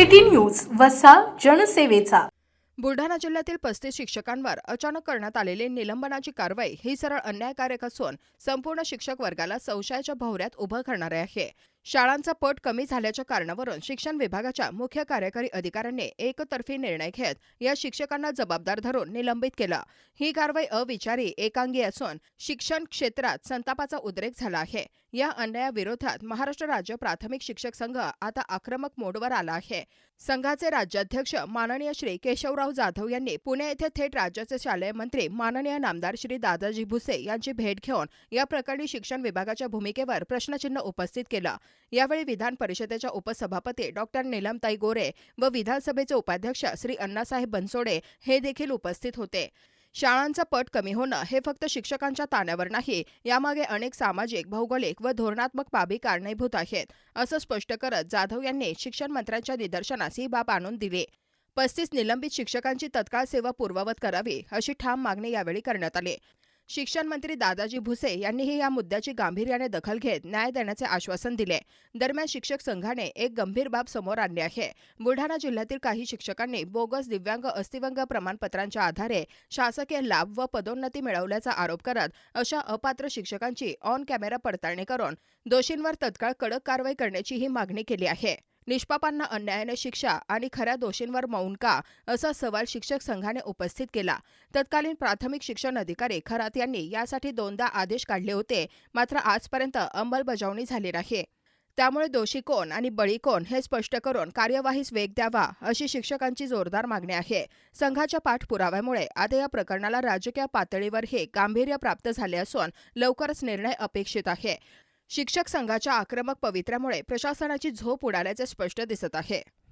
City news वसा जनसेवेचा. बुलढाणा जिल्ह्यातील पस्तीस शिक्षकांवर अचानक करण्यात आलेली निलंबनाची कारवाई ही सरळ अन्यायकारक असून संपूर्ण शिक्षक वर्गाला संशयाच्या भोवऱ्यात उभं करणारे आहे. शाळांचा पट कमी झाल्याच्या कारणावरून शिक्षण विभागाच्या मुख्य कार्यकारी अधिकाऱ्यांनी एकतर्फी निर्णय घेत या शिक्षकांना जबाबदार धरून निलंबित केलं. ही कारवाई अविचारी एकांगी असून शिक्षण क्षेत्रात संतापाचा उद्रेक झाला आहे. या अन्यायाविरोधात महाराष्ट्र राज्य प्राथमिक शिक्षक संघ आता आक्रमक मोडवर आला आहे. संघाचे राज्याध्यक्ष माननीय श्री केशवराव जाधव यांनी पुणे येथे थेट राज्याचे शालेय मंत्री माननीय नामदार श्री दादाजी भुसे यांची भेट घेऊन या प्रकरणी शिक्षण विभागाच्या भूमिकेवर प्रश्नचिन्ह उपस्थित केलं. यावेळी विधान परिषदेच्या उपसभापती डॉक्टर नीलमताई गोरे व विधानसभेचे उपाध्यक्ष श्री अण्णासाहेब बनसोडे हे देखील उपस्थित होते. शाळांचा पट कमी होणं हे फक्त शिक्षकांच्या ताण्यावर नाही यामागे अनेक सामाजिक भौगोलिक व धोरणात्मक बाबी कारणीभूत आहेत असं स्पष्ट करत जाधव यांनी शिक्षण मंत्र्यांच्या निदर्शनास ही बाब आणून दिली. पस्तीस निलंबित शिक्षकांची तत्काळ सेवा पूर्ववत करावी अशी ठाम मागणी यावेळी करण्यात आली. शिक्षण मंत्री दादाजी भुसे यांनीही या मुद्द्याची गांभीर्याने दखल घेत न्याय देण्याचे आश्वासन दिले. दरम्यान शिक्षक संघाने एक गंभीर बाब समोर आणली आहे. बुलढाणा जिल्ह्यातील काही शिक्षकांनी बोगस दिव्यांग अस्थिव्यंग प्रमाणपत्रांच्या आधारे शासकीय लाभ व पदोन्नती मिळवल्याचा आरोप करत अशा अपात्र शिक्षकांची ऑन कॅमेरा पडताळणी करून दोषींवर तत्काळ कडक कारवाई करण्याची ही मागणी केली आहे. निष्पापांना अन्यायाने शिक्षा आणि खऱ्या दोषींवर मौन का असा सवाल शिक्षक संघाने उपस्थित केला. तत्कालीन प्राथमिक शिक्षण अधिकारी खरात यांनी यासाठी दोनदा आदेश काढले होते. मात्र आजपर्यंत अंमलबजावणी झाली नाही. त्यामुळे दोषी कोण आणि बळी कोण हे स्पष्ट करून कार्यवाहीस वेग द्यावा अशी शिक्षकांची जोरदार मागणी आहे. संघाच्या पाठपुराव्यामुळे आता या प्रकरणाला राजकीय पातळीवरही गांभीर्य प्राप्त झाले असून लवकरच निर्णय अपेक्षित आहे. शिक्षक संघाच्या आक्रमक पवित्र्यामुळे प्रशासनाची झोप उडाल्याचे स्पष्ट दिसत आहे.